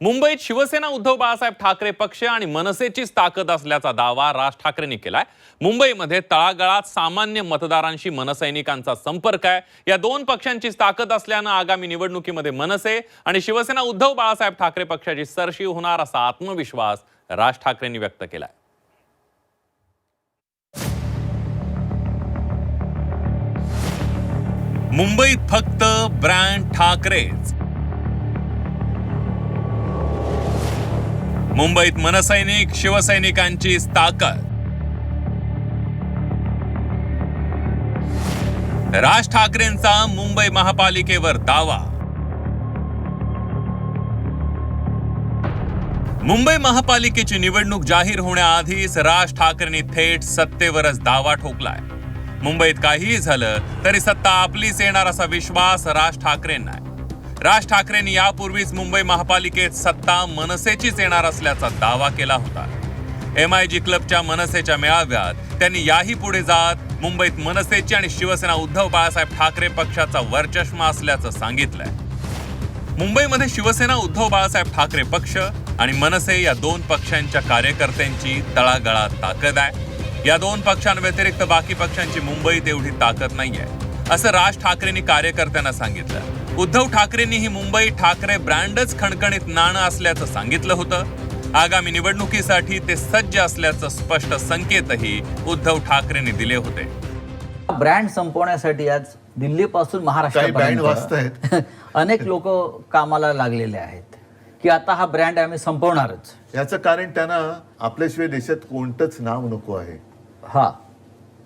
मुंबईत शिवसेना उद्धव बाळासाहेब ठाकरे पक्ष आणि मनसेचीच ताकद असल्याचा दावा राज ठाकरेंनी केलाय. मुंबईमध्ये तळागाळात सामान्य मतदारांशी मनसैनिकांचा संपर्क आहे. या दोन पक्षांचीच ताकद असल्यानं आगामी निवडणुकीमध्ये मनसे आणि शिवसेना उद्धव बाळासाहेब ठाकरे पक्षाची सरशी होणार असा आत्मविश्वास राज ठाकरेंनी व्यक्त केलाय. मुंबईत फक्त ब्रँड ठाकरेच. मुंबईत मनसैनिक शिवसैनिकांची ताकद. राज ठाकरेंचा मुंबई महापालिकेवर दावा. मुंबई महापालिकेची निवडणूक जाहीर होण्याआधीच राज ठाकरेंनी थेट सत्तेवरच दावा ठोकलाय. मुंबईत काहीही झालं तरी सत्ता आपलीच येणार असा विश्वास राज ठाकरेंना राज ठाकरेंनी यापूर्वीच मुंबई महापालिकेत सत्ता मनसेचीच येणार असल्याचा दावा केला होता. एम आय जी क्लबच्या मनसेच्या मेळाव्यात त्यांनी याही पुढे जात मुंबईत मनसेची आणि शिवसेना उद्धव बाळासाहेब ठाकरे पक्षाचा वरचष्मा असल्याचं सांगितलंय. मुंबईमध्ये शिवसेना उद्धव बाळासाहेब ठाकरे पक्ष आणि मनसे या दोन पक्षांच्या कार्यकर्त्यांची तळागळात ताकद आहे. या दोन पक्षांव्यतिरिक्त बाकी पक्षांची मुंबईत एवढी ताकद नाहीये असं राज ठाकरेंनी कार्यकर्त्यांना सांगितलं. उद्धव ठाकरेंनी ही मुंबई ठाकरे ब्रँडच खणखणीत नाणं असल्याचं सांगितलं होतं. आगामी निवडणुकीसाठी ते सज्ज असल्याचं स्पष्ट संकेतही उद्धव ठाकरेंनी दिले होते. ब्रँड संपवण्यासाठी आज दिल्लीपासून महाराष्ट्रापर्यंत वाजतायत. अनेक लोक कामाला लागलेले आहेत. की आता हा ब्रँड आम्ही संपवणारच. याचं कारण त्यांना आपल्याशिवाय देशात कोणतंच नाव नको आहे. हा.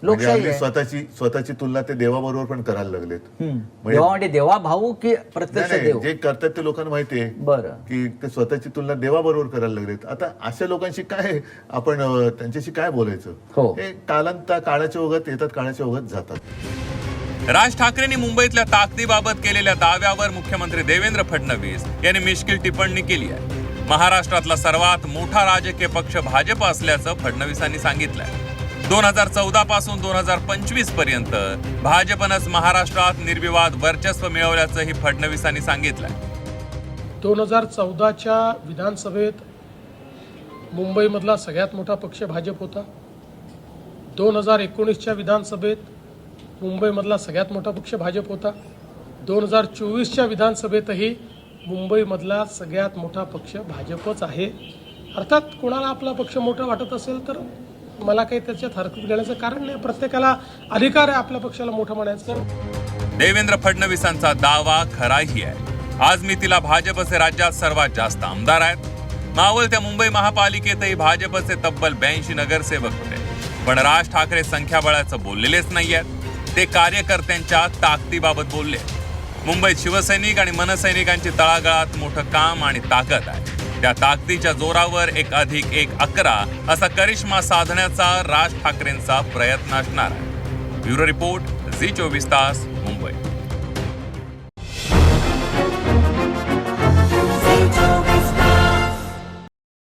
लोकशाही आपली आहे. स्वतःची स्वतःची तुलना ते देवाबरोबर पण करायला लागलेत. हम्म. म्हणजे- देवा म्हणजे देवा भाऊ की नाही, प्रत्यक्ष नाही, देव? जे करतात ते लोकांना माहिती आहे. बरं. की ते स्वतःची तुलना देवाबरोबर करायला लागलेत. आता अशा लोकांशी काय आपण अं, त्यांच्याशी काय बोलायचं? हो. हे कालांता काळाच्या ओघात येतात काळाच्या ओघात जातात. राज ठाकरेंनी मुंबईतल्या ताकदीबाबत केलेल्या दाव्यावर मुख्यमंत्री देवेंद्र फडणवीस यांनी मिश्किल टिप्पणी केली आहे. महाराष्ट्रातला सर्वात मोठा राजकीय पक्ष भाजप असल्याचं फडणवीसांनी सांगितलंय. दोन हजार चौदा पासून दोन हजार पंचवीसपर्यंत भाजपनंच महाराष्ट्रात निर्विवाद वर्चस्व मिळवल्याचंही फडणवीसांनी सांगितलं दोन हजार चौदाच्या विधानसभेत मुंबईमधला सगळ्यात मोठा पक्ष भाजप होता. दोन हजार एकोणीसच्या विधानसभेत मुंबईमधला सगळ्यात मोठा पक्ष भाजप होता. दोन हजार चोवीसच्या विधानसभेतही मुंबईमधला सगळ्यात मोठा पक्ष भाजपच आहे. अर्थात कोणाला आपला पक्ष मोठा वाटत असेल तर मला काही त्याच्यात हरकत घेण्याचं कारण नाही. प्रत्येकाला अधिकार आहे आपल्या पक्षाला मोठं म्हणायचं. देवेंद्र फडणवीसांचा दावा खराही आहे. आज मी तिला भाजपचे राज्यात सर्वात जास्त आमदार आहेत. मावळत्या मुंबई महापालिकेतही भाजपचे तब्बल ब्याऐंशी नगरसेवक होते. पण राज ठाकरे संख्याबळाचं बोललेलेच नाही आहेत. ते कार्यकर्त्यांच्या ताकदीबाबत बोलले मुंबईत शिवसैनिक आणि मनसैनिकांची तळागाळात मोठं काम आणि ताकद आहे. त्या ताकदीच्या जोरावर एक अधिक एक अकरा असा करिश्मा साधण्याचा राज ठाकरेंचा प्रयत्न असणार आहे. ब्युरो रिपोर्ट झी चोवीस तास मुंबई.